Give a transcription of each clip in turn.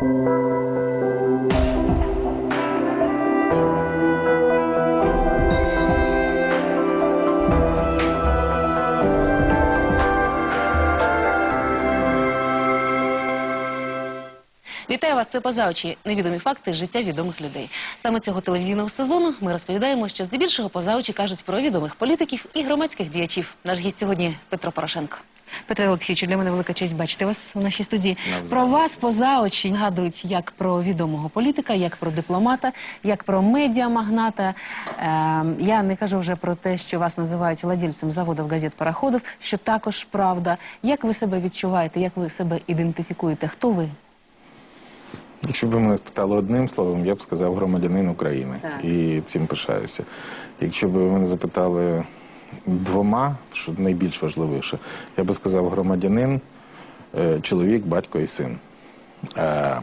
Música Це поза очі. Невідомі факти життя відомих людей. Саме цього телевізійного сезону ми розповідаємо, що здебільшого поза очі кажуть про відомих політиків і громадських діячів. Наш гість сьогодні Петро Порошенко. Петро Олексійовичу, для мене велика честь бачити вас у нашій студії. Про вас поза очі згадують як про відомого політика, як про дипломата, як про медіамагната. Ем, я не кажу вже про те, що вас називають владільцем заводів газет пароходів, що також правда. Як ви себе відчуваєте, як ви себе ідентифікуєте? Хто ви? Якщо б мене спитали одним словом, я б сказав громадянин України. Так. І цим пишаюся. Якщо б мене запитали двома, що найбільш важливіше, я би сказав громадянин, е, чоловік, батько і син. Е,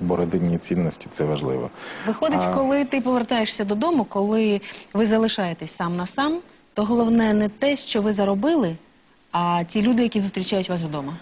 Бо родинні цінності це важливо. Виходить, А- коли ти повертаєшся додому, коли ви залишаєтесь сам на сам, то головне не те, що ви заробили, а ті люди, які зустрічають вас вдома.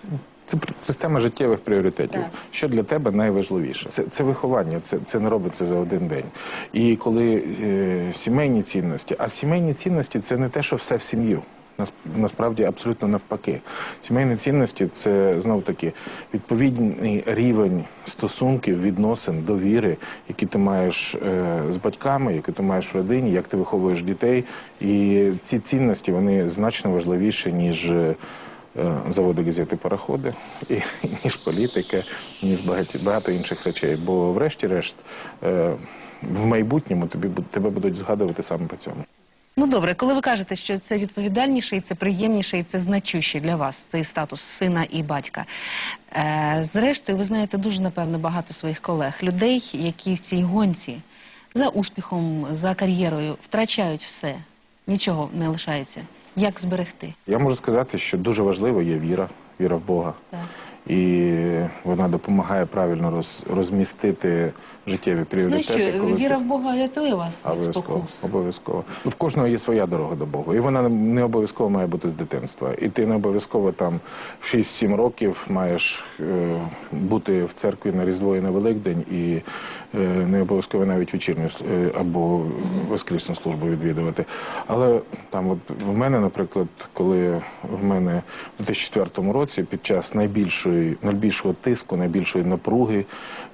Це система життєвих пріоритетів. Так. Що для тебе найважливіше? Це, це виховання, це, це не робиться за один день. І коли е, сімейні цінності, а сімейні цінності це не те, що все в сім'ю. Нас- Насправді абсолютно навпаки. Сімейні цінності це знов таки відповідний рівень стосунків, відносин, довіри, які ти маєш е, з батьками, які ти маєш в родині, як ти виховуєш дітей. І ці цінності вони значно важливіші, ніж. Е, заводи газети пароходи, і, ніж політика, ніж багато, багато інших речей. Бо, врешті-решт, е, в майбутньому тобі тебе будуть згадувати саме по цьому. Ну добре, коли ви кажете, що це відповідальніше, і це приємніше, і це значуще для вас, цей статус сина і батька. Е, зрештою, ви знаєте дуже напевно багато своїх колег, людей, які в цій гонці за успіхом, за кар'єрою втрачають все, нічого не лишається. Як зберегти? Я можу сказати, що дуже важливо є віра, віра в Бога. Так. І вона допомагає правильно роз, розмістити життєві Ну пріоритети. що, коли ти- віра в Бога рятує вас від Обов'язково, спокус? обов'язково. В кожного є своя дорога до Бога, і вона не обов'язково має бути з дитинства. І ти не обов'язково там в 6-7 років маєш е, бути в церкві на Різдво і на Великдень, і е, не обов'язково навіть вечірню е, або воскресну службу відвідувати. Але там, от в мене, наприклад, коли в мене в 2004 році під час найбільшої найбільшого тиску, найбільшої напруги,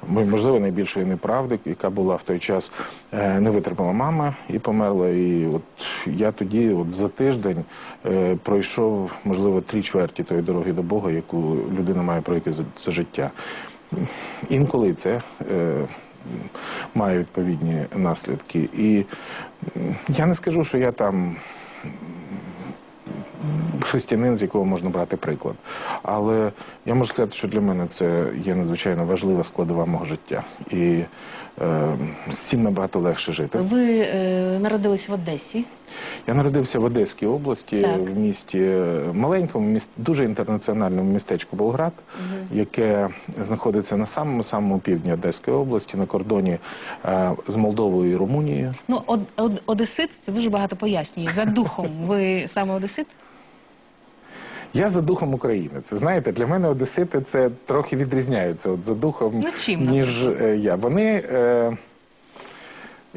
можливо, найбільшої неправди, яка була в той час, е, не витримала мама і померла. І от я тоді, от за тиждень, е, пройшов, можливо, три чверті тої дороги до Бога, яку людина має пройти за, за життя. Інколи це. е, Має відповідні наслідки. І я не скажу, що я там християнин, з якого можна брати приклад. Але я можу сказати, що для мене це є надзвичайно важлива складова мого життя. І е, з цим набагато легше жити. Ви е, народились в Одесі. Я народився в Одеській області, Так. в місті е, маленькому, міст, дуже інтернаціональному містечку Болград, яке знаходиться на самому самому півдні Одеської області, на кордоні е, з Молдовою і Румунією. Ну, од, од, Одесит це дуже багато пояснює. За духом ви саме Одесит? Я за духом українець. Знаєте, для мене одесити це трохи відрізняються от за духом, Ну, чим, ніж е, я. Вони. Е,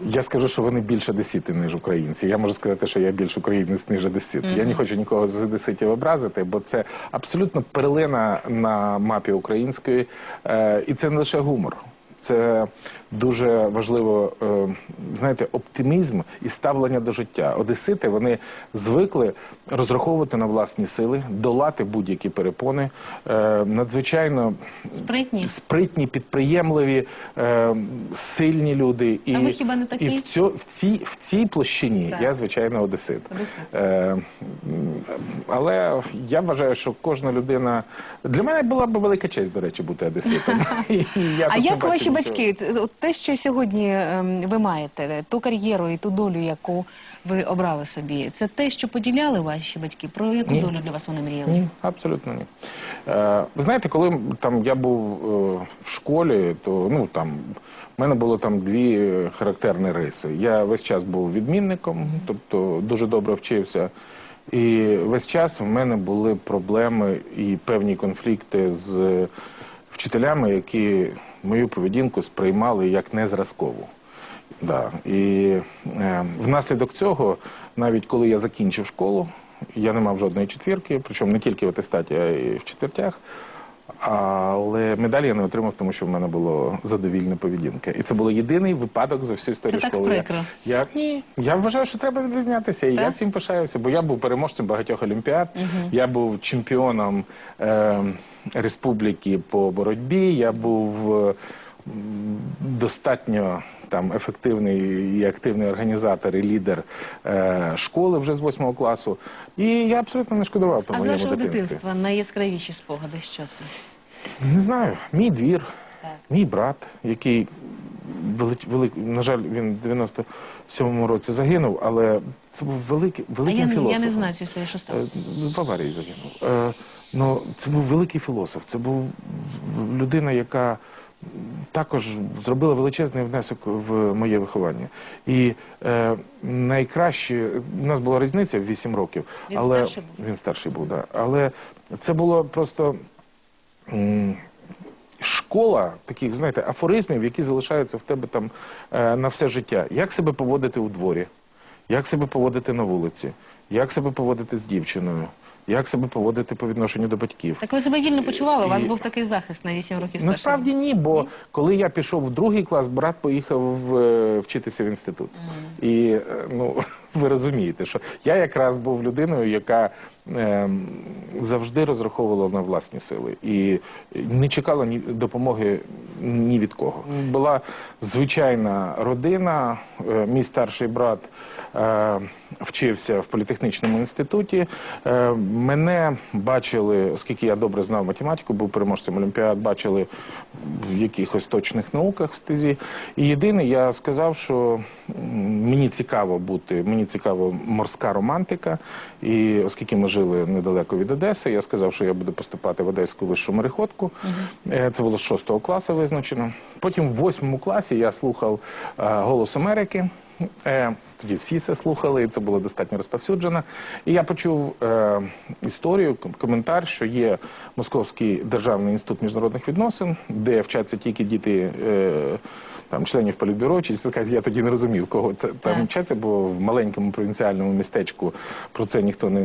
я скажу, що вони більш одесити, ніж українці. Я можу сказати, що я більш українець, ніж одесит. Я не хочу нікого з одеситів образити, бо це абсолютно перлина на мапі української. Е, і це не лише гумор. Це дуже важливо, е, знаєте, оптимізм і ставлення до життя. Одесити вони звикли розраховувати на власні сили, долати будь-які перепони, е, надзвичайно Спритні. спритні, підприємливі, е, сильні люди. І, А ви хіба не такий? і в, цьо, в, цій, в цій площині Так. я, звичайно, одесит. Одесит. Е, але я вважаю, що кожна людина. Для мене була б велика честь, до речі, бути одеситом. А як ваші. Батьки, от те, що сьогодні ем, ви маєте, ту кар'єру і ту долю, яку ви обрали собі, це те, що поділяли ваші батьки? Про яку Ні. долю для вас вони мріяли? Ні, абсолютно ні. Е, ви знаєте, коли там я був е, в школі, то ну там в мене було там дві е, характерні риси. Я весь час був відмінником, тобто дуже добре вчився. І весь час в мене були проблеми і певні конфлікти з вчителями, які мою поведінку сприймали як незразкову. Да. І е, внаслідок цього, навіть коли я закінчив школу, я не мав жодної четвірки, причому не тільки в атестаті, а й в четвертях. Але медалі я не отримав, тому що в мене було задовільне поведінка. І це було єдиний випадок за всю історію Це так школи. Я- прикро. Я, ні, я вважаю, що треба відрізнятися. І я цим пишаюся, бо я був переможцем багатьох олімпіад, я був чемпіоном е, республіки по боротьбі, я був е, достатньо там ефективний і активний організатор і лідер е, школи вже з восьмого класу. І я абсолютно не шкодував про А з моєму вашого дитинстві. дитинства найяскравіші спогади, що це? Не знаю, мій двір, Так. мій брат, який велик, велик, на жаль, він в 97-му році загинув, але це був великий, А великим я, не- філософом. я не знаю цю історію, що Е. В аварії загинув. Е, Ну, це був великий філософ. Це був людина, яка також зробила величезний внесок в моє виховання. І е, найкраще у нас була різниця в 8 років. Він але старший був? він старший був, да. Але це було просто. м, Школа таких, знаєте, афоризмів, які залишаються в тебе там е, на все життя. Як себе поводити у дворі, як себе поводити на вулиці, як себе поводити з дівчиною, як себе поводити по відношенню до батьків. Так ви себе вільно почували, у вас І- був такий захист на 8 років старший. Насправді ні, бо коли я пішов в другий клас, брат поїхав е, вчитися в інститут. І е, ну, ви розумієте, що я якраз був людиною, яка е, завжди розраховувала на власні сили і не чекала допомоги ні від кого. Була звичайна родина. Е, Мій старший брат е, вчився в політехнічному інституті. Е, Мене бачили, оскільки я добре знав математику, був переможцем Олімпіад, бачили в якихось точних науках в стезі. І єдине, я сказав, що мені цікаво бути, мені цікаво морська романтика. І оскільки ми жили недалеко від Одеси, я сказав, що я буду поступати в Одеську вищу мореходку. Е, Це було з шостого класу визначено. Потім в восьмому класі я слухав е, Голос Америки. Е, Тоді всі це слухали, і це було достатньо розповсюджено. І я почув е, історію, коментар, що є Московський державний інститут міжнародних відносин, де вчаться тільки діти. Е, там членів політбюро, чи я тоді не розумів, кого це там вчаться, бо в маленькому провінціальному містечку про це ніхто не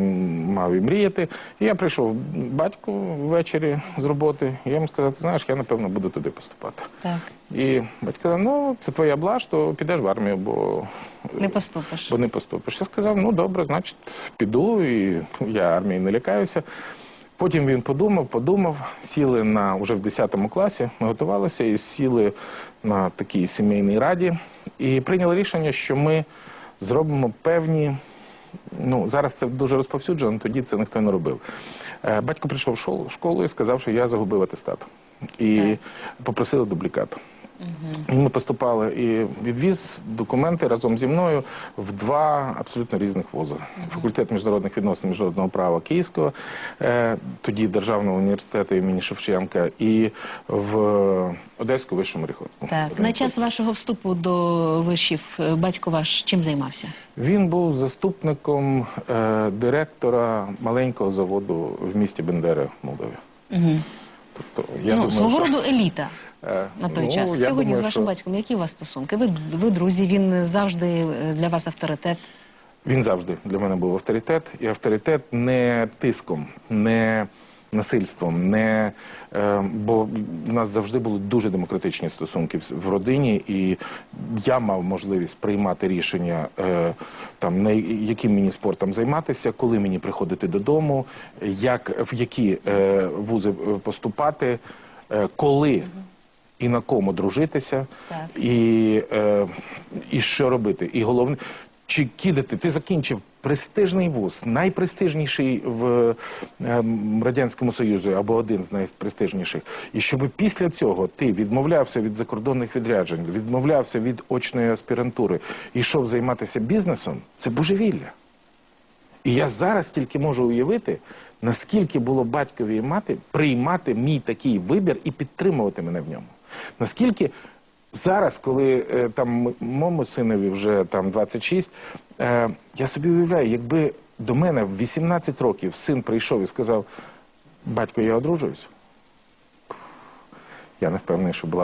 мав і мріяти. І я прийшов батьку ввечері з роботи, і я йому сказав, ти знаєш, я напевно буду туди поступати. Так, І батько сказав, ну це твоя блаш, то підеш в армію, бо не поступиш. бо не поступиш. Я сказав, ну добре, значить, піду, і я армії не лякаюся. Потім він подумав, подумав, сіли на уже в 10 класі, ми готувалися і сіли на такій сімейній раді і прийняли рішення, що ми зробимо певні. Ну, зараз це дуже розповсюджено, тоді це ніхто не робив. Е, Батько прийшов в школу і сказав, що я загубив атестат. І попросили дублікат. І ми поступали і відвіз документи разом зі мною в два абсолютно різних вузи. Факультет міжнародних відносин міжнародного права Київського, е, тоді Державного університету імені Шевченка, і в Одеську вищу мореходку. Так, на час вашого вступу до вишів е, батько ваш чим займався? Він був заступником е, директора маленького заводу в місті Бендери, Молдові. Угу. Тобто, я ну, думаю, свого що, роду еліта на той ну, час. Сьогодні думаю, з вашим що- батьком які у вас стосунки? Ви, ви друзі, він завжди е, для вас авторитет. Він завжди для мене був авторитет, і авторитет не тиском, не насильством, не е, бо в нас завжди були дуже демократичні стосунки в, в родині, і я мав можливість приймати рішення, е, там на яким мені спортом займатися, коли мені приходити додому, як в які е, вузи е, поступати, е, коли. І на кому дружитися, Так. і, е, і що робити. І головне, чи кидати, ти закінчив престижний вуз, найпрестижніший в ем, Радянському Союзі або один з найпрестижніших. І щоб після цього ти відмовлявся від закордонних відряджень, відмовлявся від очної аспірантури і йшов займатися бізнесом, це божевілля. І я зараз тільки можу уявити, наскільки було батькові і мати приймати мій такий вибір і підтримувати мене в ньому. Наскільки зараз, коли е, там моєму синові вже там 26, е, я собі уявляю, якби до мене в 18 років син прийшов і сказав: батько, я одружуюсь. Я не впевнений, що була